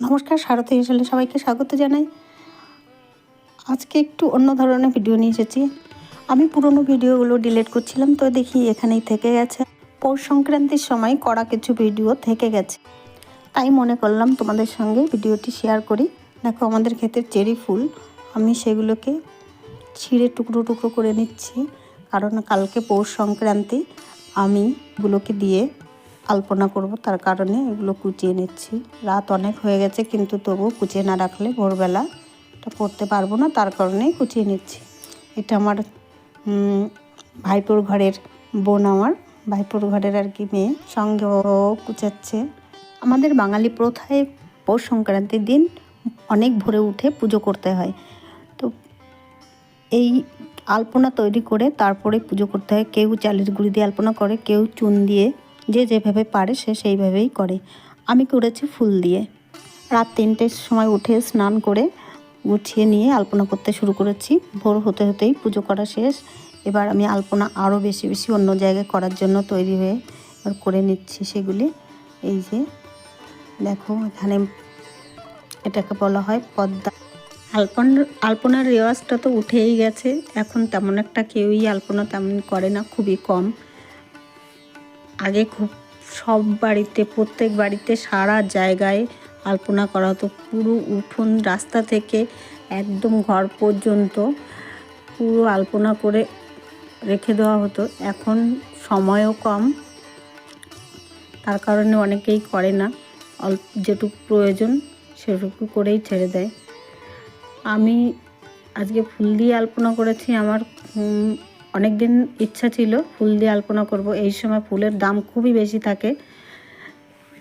নমস্কার, সারথী হিসেবে সবাইকে স্বাগত জানাই। আজকে একটু অন্য ধরনের ভিডিও নিয়ে এসেছি। আমি পুরনো ভিডিওগুলো ডিলিট করছিলাম, তো দেখি এখানেই থেকে গেছে। পৌষ সংক্রান্তির সময় করা কিছু ভিডিও থেকে গেছে। তাই মনে করলাম তোমাদের সঙ্গে ভিডিওটি শেয়ার করি। দেখো, আমাদের ক্ষেতের চেরি ফুল, আমি সেগুলোকে ছিঁড়ে টুকরো টুকরো করে নিচ্ছি। কারণ কালকে পৌষ সংক্রান্তি আমি এগুলোকে দিয়ে আলপনা করব, তার কারণে এগুলো কুচিয়ে নিচ্ছি। রাত অনেক হয়ে গেছে, কিন্তু তবু কুচিয়ে না রাখলে ভোরবেলা এটা করতে পারব না, তার কারণে কুচিয়ে নিচ্ছি। এটা আমার ভাইপোর ঘরের বোন আমার, ভাইপোর ঘরের আর কি মেয়ে, সঙ্গে ও কুচাচ্ছে। আমাদের বাঙালি প্রথায় পৌষ সংক্রান্তির দিন অনেক ভোরে উঠে পুজো করতে হয়। তো এই আলপনা তৈরি করে তারপরে পুজো করতে হয়। কেউ চালের গুঁড়ি দিয়ে আলপনা করে, কেউ চুন দিয়ে যে যেভাবে পারে সে সেইভাবেই করে। আমি করেছি ফুল দিয়ে। রাত তিনটের সময় উঠে স্নান করে গুছিয়ে নিয়ে আলপনা করতে শুরু করেছি। ভোর হতে হতেই পুজো করা শেষ। এবার আমি আলপনা আরও বেশি বেশি অন্য জায়গায় করার জন্য তৈরি হয়ে এবার করে নিচ্ছি সেগুলি। এই যে, দেখো এখানে এটাকে বলা হয় পদ্মা। আলপন, আলপনার রেওয়াজটা তো উঠেই গেছে। এখন তেমন একটা কেউই আলপনা তেমন করে না, খুবই কম। আগে খুব সব বাড়িতে, প্রত্যেক বাড়িতে সারা জায়গায় আলপনা করা হতো। পুরো উঠোন রাস্তা থেকে একদম ঘর পর্যন্ত পুরো আলপনা করে রেখে দেওয়া হতো। এখন সময়ও কম, তার কারণে অনেকেই করে না। অল্প যেটুকু প্রয়োজন সেটুকু করেই ছেড়ে দেয়। আমি আজকে ফুল দিয়ে আলপনা করেছি, আমার অনেক দিন ইচ্ছা ছিল ফুল দিয়ে আলপনা করব। এই সময় ফুলের দাম খুবই বেশি থাকে।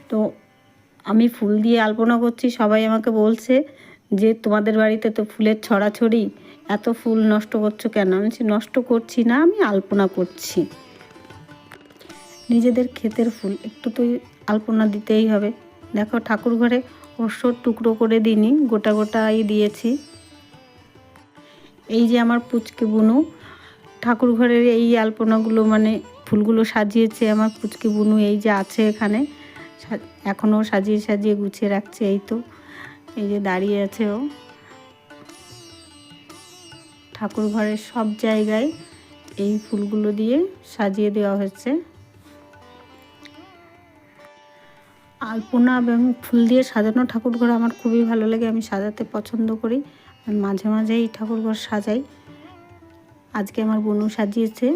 তো আমি ফুল দিয়ে আলপনা করছি। সবাই আমাকে বলছে যে, তোমাদের বাড়িতে তো ফুলের ছড়াছড়ি? এত ফুল নষ্ট করছ কেন? আমি নষ্ট করছি না, আমি আলপনা করছি। নিজেদের ক্ষেতের ফুল, একটু তো আলপনা দিতেই হবে। দেখো, ঠাকুর ঘরে অবশ্য টুকরো করে দিইনি, গোটা গোটাই দিয়েছি। এই যে আমার পুচকে বুনু ঠাকুর ঘরের এই আলপনাগুলো মানে ফুলগুলো সাজিয়েছে আমার পুচকে বুনু, এই যে আছে এখানে। এখনও সাজিয়ে সাজিয়ে গুছিয়ে রাখছে, এই তো। এই যে দাঁড়িয়ে আছে ও। ঠাকুর ঘরের সব জায়গায় এই ফুলগুলো দিয়ে সাজিয়ে দেওয়া হয়েছে। আলপনা এবং ফুল দিয়ে সাজানো ঠাকুর ঘর আমার খুবই ভালো লাগে, আমি সাজাতে পছন্দ করি। মাঝে মাঝেই এই ঠাকুর ঘর সাজাই। আজকে আমার বুনু সাজিয়েছে।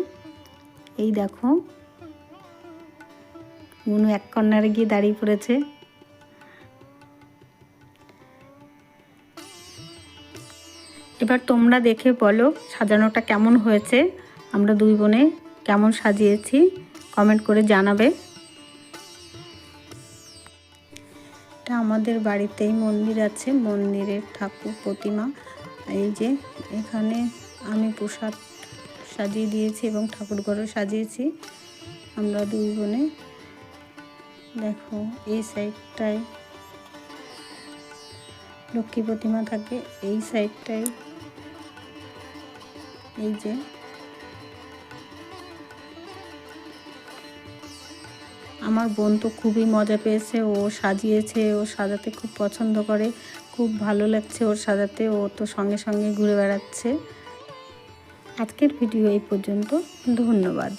এই দেখো। বুনু এক কর্নারে গিয়ে দাঁড়িয়ে পড়েছে। এবার তোমরা দেখে বলো সাজানোটা কেমন হয়েছে। আমরা দুই বোনে কেমন সাজিয়েছি কমেন্ট করে জানাবে। এটা আমাদের বাড়িতেই মন্দির আছে, মন্দিরের ঠাকুর প্রতিমা। এই যে এখানে আমি প্রসাদ সাজিয়ে দিয়েছি এবং ঠাকুর ঘরও সাজিয়েছি। আমরা দুই বোনে। দেখো, এই সাইডটায় লক্ষ্মী প্রতিমা থাকে, এই সাইডটায় এই যে আমার বোন তো খুবই মজা পেয়েছে, ও সাজিয়েছে, ও সাজাতে খুব পছন্দ করে, খুব ভালো লাগছে ওর সাজাতে, ও তো সঙ্গে সঙ্গে ঘুরে বেড়াচ্ছে। আজকের ভিডিও এই পর্যন্ত। ধন্যবাদ।